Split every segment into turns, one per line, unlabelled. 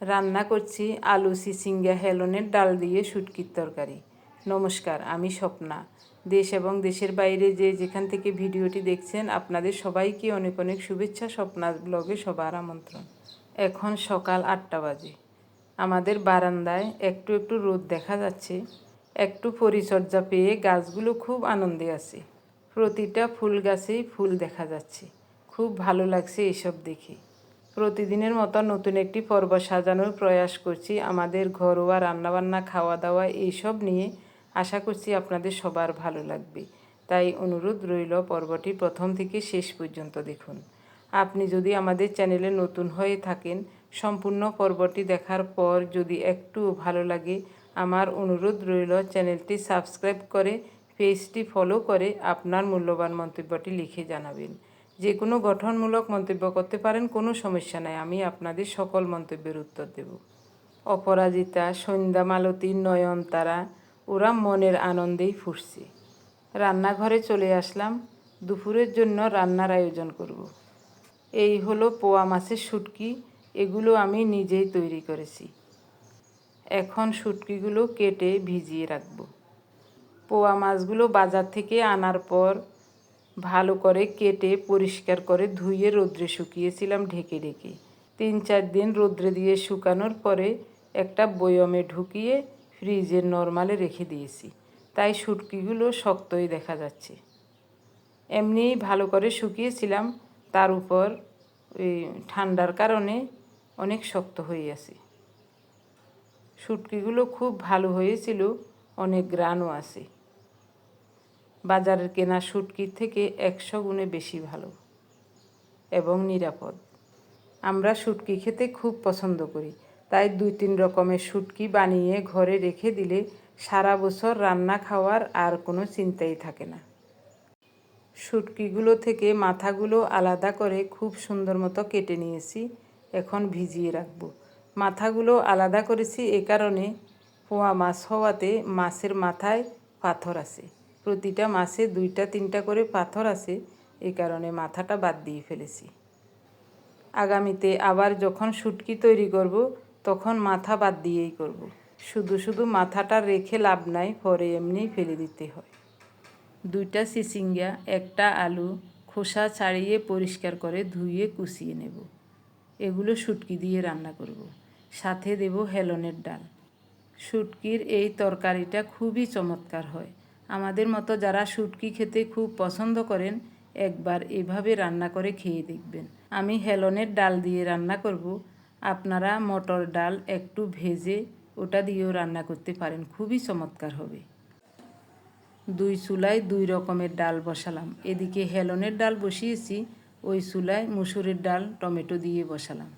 রান্না করছি আলু, সিসিঙ্গা, হেলনের ডাল দিয়ে শুটকির তরকারি। নমস্কার, আমি স্বপ্না। দেশ এবং দেশের বাইরে যে যেখান থেকে ভিডিওটি দেখছেন, আপনাদের সবাইকে অনেক অনেক শুভেচ্ছা স্বপ্না ব্লগে সবার আমন্ত্রণ। এখন সকাল আটটা বাজে। আমাদের বারান্দায় একটু একটু রোদ দেখা যাচ্ছে। একটু পরিচর্যা পেয়ে গাছগুলো খুব আনন্দে আছে। প্রতিটা ফুল গাছেই ফুল দেখা যাচ্ছে। খুব ভালো লাগছে এসব দেখে। প্রতিদিনের মতো নতুন একটি পর্ব সাজানোর প্রয়াস করছি। আমাদের ঘরোয়া রান্নাবান্না খাওয়া দাওয়া এইসব নিয়ে আশা করছি আপনাদের সবার ভালো লাগবে। তাই অনুরোধ রইল পর্বটি প্রথম থেকে শেষ পর্যন্ত দেখুন। আপনি যদি আমাদের চ্যানেলে নতুন হয়ে থাকেন, সম্পূর্ণ পর্বটি দেখার পর যদি একটু ভালো লাগে, আমার অনুরোধ রইল চ্যানেলটি সাবস্ক্রাইব করে, পেজটি ফলো করে আপনার মূল্যবান মন্তব্যটি লিখে জানাবেন। যে কোনো গঠনমূলক মন্তব্য করতে পারেন, কোনো সমস্যা নাই। আমি আপনাদের সকল মন্তব্যের উত্তর দেব। অপরাজিতা, সন্ধ্যা, মালতী নয়নতারা ওরা মনের আনন্দেই ফুটছে। রান্নাঘরে চলে আসলাম। দুপুরের জন্য রান্নার আয়োজন করব। এই হলো পোয়া মাছের শুটকি। এগুলো আমি নিজেই তৈরি করেছি। এখন শুটকিগুলো কেটে ভিজিয়ে রাখব। পোয়া মাছগুলো বাজার থেকে আনার পর ভালো করে কেটে পরিষ্কার করে ধুয়ে রোদ্রে শুকিয়েছিলাম ঢেকে ঢেকে। তিন চার দিন রোদ্রে দিয়ে শুকানোর পরে একটা বয়মে ঢুকিয়ে ফ্রিজের নর্মালে রেখে দিয়েছি। তাই শুটকিগুলো শক্তই দেখা যাচ্ছে। এমনিই ভালো করে শুকিয়েছিলাম, তার উপর ওই ঠান্ডার কারণে অনেক শক্ত হয়ে আছে। শুটকিগুলো খুব ভালো হয়েছিল, অনেক গ্রানও আছে। বাজারের কেনা শুটকির থেকে একশো গুণে বেশি ভালো এবং নিরাপদ। আমরা শুটকি খেতে খুব পছন্দ করি, তাই দুই তিন রকমের শুটকি বানিয়ে ঘরে রেখে দিলে সারা বছর রান্না খাওয়ার আর কোনো চিন্তাই থাকে না। শুটকিগুলো থেকে মাথাগুলো আলাদা করে খুব সুন্দর মতো কেটে নিয়েছি, এখন ভিজিয়ে রাখব। মাথাগুলো আলাদা করেছি এ কারণে পোয়া মাছ হওয়াতে মাছের মাথায় পাথর আছে। প্রতিটা মাসে দুইটা, তিনটা করে পাথর আছে এই কারণে মাথাটা বাদ দিয়ে ফেলেছি। আগামীতে আবার যখন শুটকি তৈরি করব, তখন মাথা বাদ দিয়েই করব। শুধু শুধু মাথাটা রেখে লাভ নাই, পরে এমনিই ফেলে দিতে হয়। দুইটা সিসিঙ্গা, একটা আলু, খোসা ছাড়িয়ে পরিষ্কার করে ধুয়ে কুচিয়ে নেব। এগুলো শুটকি দিয়ে রান্না করব। সাথে দেব হেলনের ডাল। শুটকির এই তরকারিটা খুবই চমৎকার হয়। আমাদের মতো যারা শুটকি খেতে খুব পছন্দ করেন, একবার এভাবে রান্না করে খেয়ে দেখবেন। আমি হেলনের ডাল দিয়ে রান্না করব। আপনারা মটর ডাল একটু ভেজে ওটা দিয়েও রান্না করতে পারেন, খুবই চমৎকার হবে। দুই চুলায় দুই রকমের ডাল বসালাম। এদিকে হেলনের ডাল বসিয়েছি, ওই চুলায় মুসুরের ডাল, টমেটো দিয়ে বসালাম।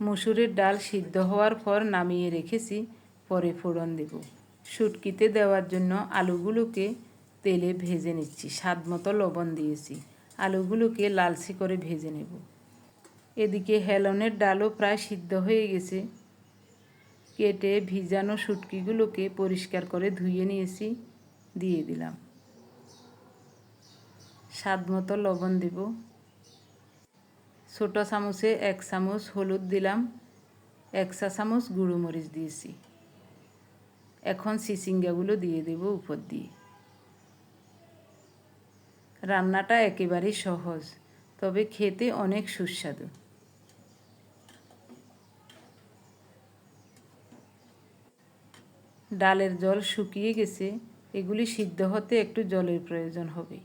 মুসুরের ডাল সিদ্ধ হওয়ার পর নামিয়ে রেখেছি, পরে ফোড়ন দেব। শুটকিতে দেওয়ার জন্য আলুগুলোকে তেলে ভেজে নিচ্ছি। স্বাদ মতো লবণ দিয়েছি। আলুগুলোকে লালচে করে ভেজে নেব। এদিকে হেলনের ডালও প্রায় সিদ্ধ হয়ে গেছে। কেটে ভিজানো শুটকিগুলোকে পরিষ্কার করে ধুয়ে নিয়েছি, দিয়ে দিলাম। স্বাদ মতো লবণ দেব। ছোটো চামচে এক চামচ হলুদ দিলাম। এক চা চামচ গুঁড়ো মরিচ দিয়েছি। এখন সিসিঙ্গাগুলো দিয়ে দেব উপর দিয়ে। রান্নাটা একেবারেই সহজ, তবে খেতে অনেক সুস্বাদু। ডালের জল শুকিয়ে গেছে, এগুলি সিদ্ধ হতে একটু জলের প্রয়োজন হবে,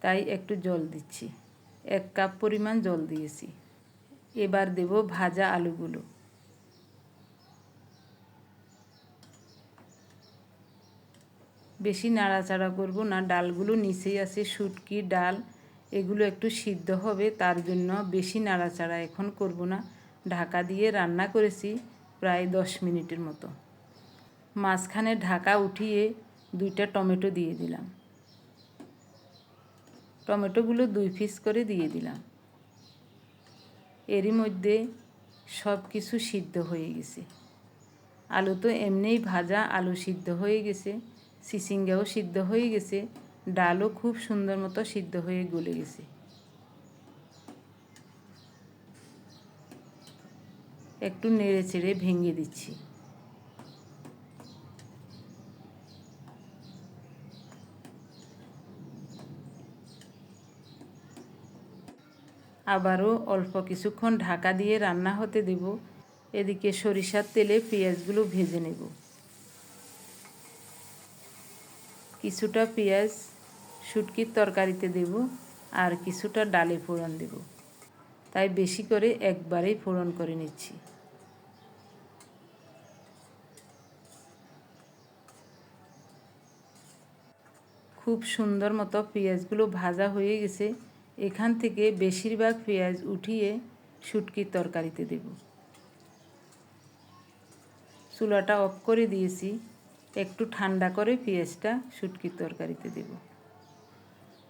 তাই একটু জল দিচ্ছি। এক কাপ পরিমাণ জল দিয়েছি। এবার দেব ভাজা আলুগুলো। বেশি নাড়াচাড়া করব না। ডালগুলো নিচেই আছে, শুটকি, ডাল, এগুলো একটু সিদ্ধ হবে, তার জন্য বেশি নাড়াচাড়া এখন করব না। ঢাকা দিয়ে রান্না করেছি প্রায় দশ মিনিটের মতো। মাঝখানে ঢাকা উঠিয়ে দুইটা টমেটো দিয়ে দিলাম। টমেটোগুলো দুই পিস করে দিয়ে দিলাম। এরই মধ্যে সব কিছু সিদ্ধ হয়ে গেছে। আলু তো এমনিই ভাজা, আলু সিদ্ধ হয়ে গেছে। সিসিঙ্গাও সিদ্ধ হয়ে গেছে, ডালও খুব সুন্দর মতো সিদ্ধ হয়ে গলে গেছে। একটু নেড়ে চেড়ে ভেঙে দিচ্ছি। আবারও অল্প কিছুক্ষণ ঢাকা দিয়ে রান্না হতে দেব। এদিকে সরিষার তেলে পেঁয়াজগুলো ভেজে নেব। কিছুটা পেঁয়াজ, শুটকির তরকারিতে দেব আর কিছুটা ডালে ফোড়ন দেব। তাই বেশি করে একবারেই ফোড়ন করে নিচ্ছি। খুব সুন্দর মতো পেঁয়াজগুলো ভাজা হয়ে গেছে। এখান থেকে বেশিরভাগ পেঁয়াজ উঠিয়ে শুটকির তরকারিতে দেব। চুলাটা অফ করে দিয়েছি। একটু ঠান্ডা করে পেঁয়াজটা শুটকির তরকারিতে দেব।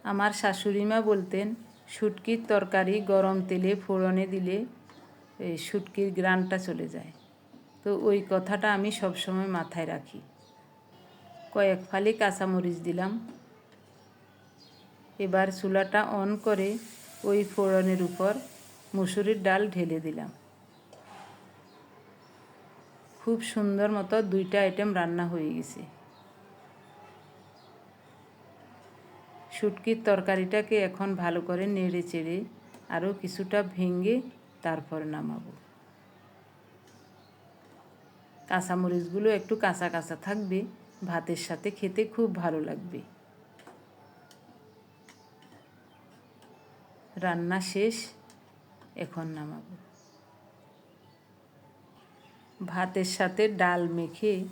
আমার শাশুড়িমা বলতেন, শুটকির তরকারি গরম তেলে ফোড়নে দিলে এই শুটকির গ্রানটা চলে যায়। তো ওই কথাটা আমি সবসময় মাথায় রাখি। কয়েক ফালি কাঁচামরিচ দিলাম। এবার চুলাটা অন করে ওই ফোড়নের উপর মুসুরির ডাল ঢেলে দিলাম। খুব সুন্দর মতো দুইটা আইটেম রান্না হয়ে গেছে। শুটকির তরকারিটাকে এখন ভালো করে নেড়ে চেড়ে আরও কিছুটা ভেঙে তারপর নামাবো। কাঁচামরিচগুলো একটু কাঁচা কাঁচা থাকবে, ভাতের সাথে খেতে খুব ভালো লাগবে। রান্না শেষ, এখন নামাবো। ভাতের সাথে ডাল মেখে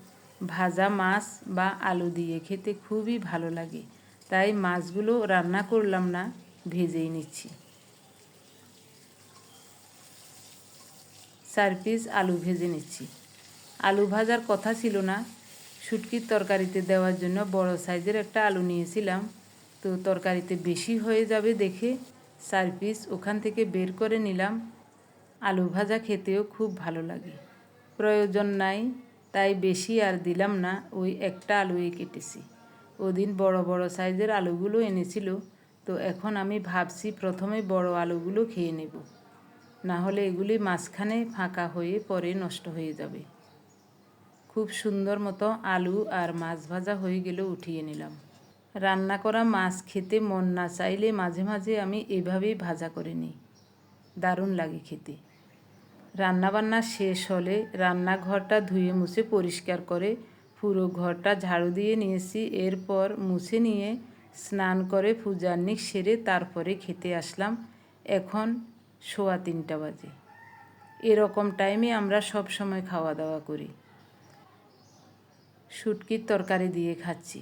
ভাজা মাছ বা আলু দিয়ে খেতে খুবই ভালো লাগে। তাই মাছগুলো রান্না করলাম না, ভেজেই নিচ্ছি। চার পিস আলু ভেজে নিচ্ছি। আলু ভাজার কথা ছিল না। শুটকির তরকারিতে দেওয়ার জন্য বড় সাইজের একটা আলু নিয়েছিলাম। তো তরকারিতে বেশি হয়ে যাবে দেখে চার পিস ওখান থেকে বের করে নিলাম। আলু ভাজা খেতেও খুব ভালো লাগে। প্রয়োজন নাই, তাই বেশি আর দিলাম না, ওই একটা আলুই কেটেছি। ওদিন বড় বড় সাইজের আলুগুলো এনেছিল, তো এখন আমি ভাবছি প্রথমে বড় আলুগুলো খেয়ে নেব। না হলে এগুলি মাঝখানে ফাঁকা হয়ে পরে নষ্ট হয়ে যাবে। খুব সুন্দর মতো আলু আর মাছ ভাজা হয়ে গেলে উঠিয়ে নিলাম। রান্না করা মাছ খেতে মন না চাইলে মাঝে মাঝে আমি এভাবেই ভাজা করে নিই। দারুণ লাগে খেতে। রান্নাবান্না শেষ হলে রান্নাঘরটা ধুয়ে মুছে পরিষ্কার করে পুরো ঘরটা ঝাড়ু দিয়ে নিয়েছি। এরপর মুছে নিয়ে স্নান করে পূজান্নিক সেরে তারপরে খেতে আসলাম। এখন সোয়া তিনটা বাজে। এরকম টাইমে আমরা সব সময় খাওয়া দাওয়া করি। শুটকির তরকারি দিয়ে খাচ্ছি।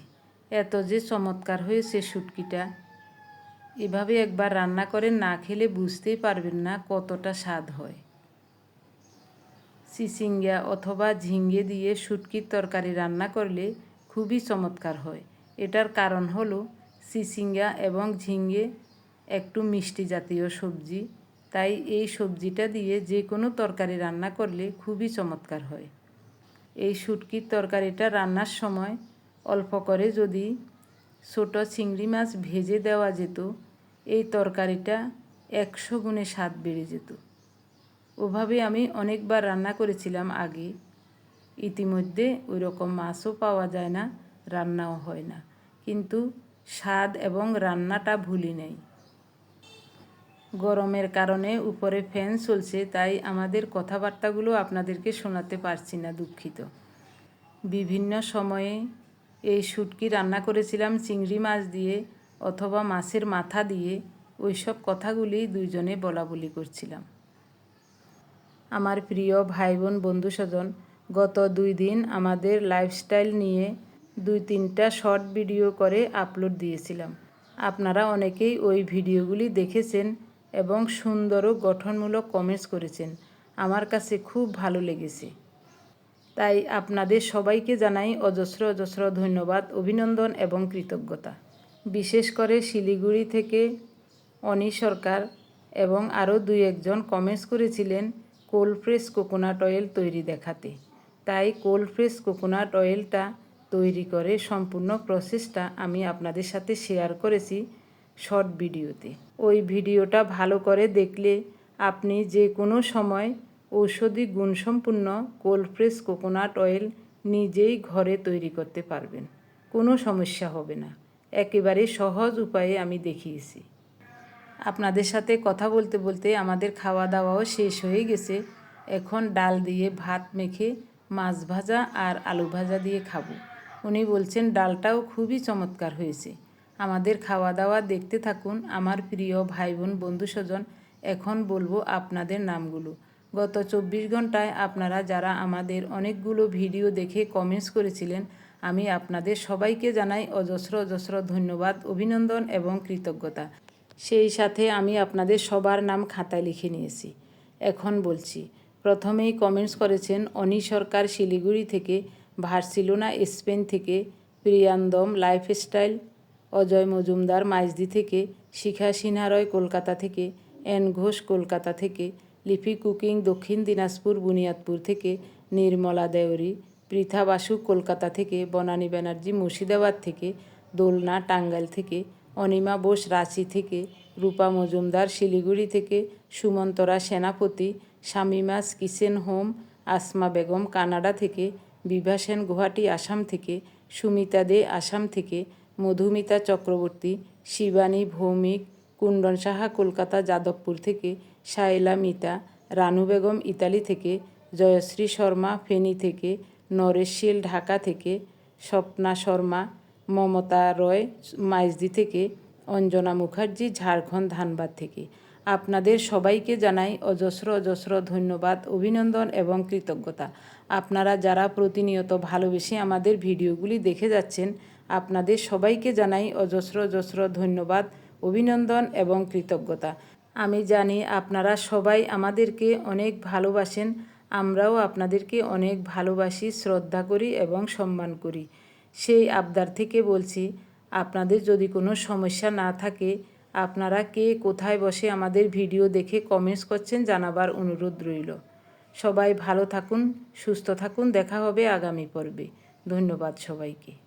এত যে চমৎকার হয়েছে শুটকিটা। এভাবে একবার রান্না করে না খেলে বুঝতেই পারবেন না কতটা স্বাদ হয়। চিচিঙ্গা অথবা ঝিঙ্গে দিয়ে শুটকির তরকারি রান্না করলে খুবই চমৎকার হয়। এটার কারণ হলো চিচিঙ্গা এবং ঝিঙ্গে একটু মিষ্টি জাতীয় সবজি, তাই এই সবজিটা দিয়ে যে কোনো তরকারি রান্না করলে খুবই চমৎকার হয়। এই শুটকির তরকারিটা রান্নার সময় অল্প করে যদি ছোটো চিংড়ি মাছ ভেজে দেওয়া যেত, এই তরকারিটা একশো গুণে স্বাদ বেড়ে যেত। ওভাবে আমি অনেকবার রান্না করেছিলাম আগে। ইতিমধ্যে ওই রকম মাছও পাওয়া যায় না, রান্নাও হয় না। কিন্তু স্বাদ এবং রান্নাটা ভুলি নেই। গরমের কারণে উপরে ফ্যান চলছে, তাই আমাদের কথাবার্তাগুলো আপনাদেরকে শোনাতে পারছি না দুঃখিত। বিভিন্ন সময়ে এই শুটকি রান্না করেছিলাম চিংড়ি মাছ দিয়ে অথবা মাছের মাথা দিয়ে, ওইসব কথাগুলি দুইজনে বলা বলি করছিলাম। আমার প্রিয় ভাই বোন বন্ধু স্বজন গত দুই দিন আমাদের লাইফস্টাইল নিয়ে দুই তিনটা শর্ট ভিডিও করে আপলোড দিয়েছিলাম। আপনারা অনেকেই ওই ভিডিওগুলি দেখেছেন এবং সুন্দর ও গঠনমূলক কমেন্টস করেছেন। আমার কাছে খুব ভালো লেগেছে। তাই আপনাদের সবাইকে জানাই অজস্র অজস্র ধন্যবাদ, অভিনন্দন এবং কৃতজ্ঞতা। বিশেষ করে শিলিগুড়ি থেকে অনি সরকার এবং আরও দুই একজন কমেন্টস করেছিলেন। কোল্ড ফ্রেশ কোকোনাট অয়েল তৈরি দেখাতে। তাই কোল্ড ফ্রেশ কোকোনাট অয়েলটা তৈরি করে সম্পূর্ণ প্রসেসটা আমি আপনাদের সাথে শেয়ার করেছি শর্ট ভিডিওতে। ওই ভিডিওটা ভালো করে দেখলে আপনি যে কোনো সময় ঔষধি গুণসম্পন্ন কোল্ড প্রেস কোকোনাট অয়েল নিজেই ঘরে তৈরি করতে পারবেন। কোনো সমস্যা হবে না। একেবারে সহজ উপায়ে আমি দেখিয়েছি। আপনাদের সাথে কথা বলতে বলতে আমাদের খাওয়া দাওয়াও শেষ হয়ে গেছে। এখন ডাল দিয়ে ভাত মেখে মাছ ভাজা আর আলু ভাজা দিয়ে খাব। উনি বলছেন, ডালটাও খুবই চমৎকার হয়েছে। আমাদের খাওয়া দাওয়া দেখতে থাকুন। আমার প্রিয় ভাই বোন বন্ধু স্বজন এখন বলব আপনাদের নামগুলো। গত চব্বিশ ঘন্টায় আপনারা যারা আমাদের অনেকগুলো ভিডিও দেখে কমেন্টস করেছিলেন, আমি আপনাদের সবাইকে জানাই অজস্র অজস্র ধন্যবাদ, অভিনন্দন এবং কৃতজ্ঞতা। সেই সাথে আমি আপনাদের সবার নাম খাতায় লিখে নিয়েছি। এখন বলছি, প্রথমেই কমেন্টস করেছেন অনি সরকার শিলিগুড়ি থেকে, ভার্সিলোনা, স্পেন থেকে, প্রিয়ান্দম লাইফস্টাইল, অজয় মজুমদার মাইজদি থেকে, শিখা সিনহা রয় কলকাতা থেকে, এন ঘোষ কলকাতা থেকে, লিপি কুকিং দক্ষিণ দিনাজপুর বুনিয়াদপুর থেকে, নির্মলা দেওরি পৃথা বাসু কলকাতা থেকে, বনানী ব্যানার্জি মুর্শিদাবাদ থেকে, দোলনা টাঙ্গাইল থেকে অনিমা বোস রাঁচি থেকে, রূপা মজুমদার শিলিগুড়ি থেকে, সুমন্তরা সেনাপতি শামিমাস কিসেন হোম, আসমা বেগম কানাডা থেকে, বিভা সেন গুয়াহাটি আসাম থেকে, সুমিতা দে আসাম থেকে, মধুমিতা চক্রবর্তী, শিবানী ভৌমিক, কুণ্ডন সাহা কলকাতা যাদবপুর থেকে শাইলা মিতা, রানু বেগম ইতালি থেকে, জয়শ্রী শর্মা ফেনী থেকে, নরেশ ঢাকা থেকে, স্বপ্না শর্মা মমতা রয়, মাইজদি থেকে, অঞ্জনা মুখার্জি, ঝাড়খণ্ড ধানবাদ থেকে। আপনাদের সবাইকে জানাই অজস্র অজস্র ধন্যবাদ, অভিনন্দন এবং কৃতজ্ঞতা। আপনারা যারা প্রতিনিয়ত ভালোবেসে আমাদের ভিডিওগুলি দেখে যাচ্ছেন, আপনাদের সবাইকে জানাই অজস্র অজস্র ধন্যবাদ, অভিনন্দন এবং কৃতজ্ঞতা। আমি জানি আপনারা সবাই আমাদেরকে অনেক ভালোবাসেন, আমরাও আপনাদেরকে অনেক ভালোবাসি, শ্রদ্ধা করি এবং সম্মান করি। সেই আবদার থেকে বলছি, আপনাদের যদি কোনো সমস্যা না থাকে, আপনারা কে কোথায় বসে আমাদের ভিডিও দেখে কমেন্টস করছেন জানাবার অনুরোধ রইল। সবাই ভালো থাকুন, সুস্থ থাকুন, দেখা হবে আগামী পর্বে। ধন্যবাদ সবাইকে।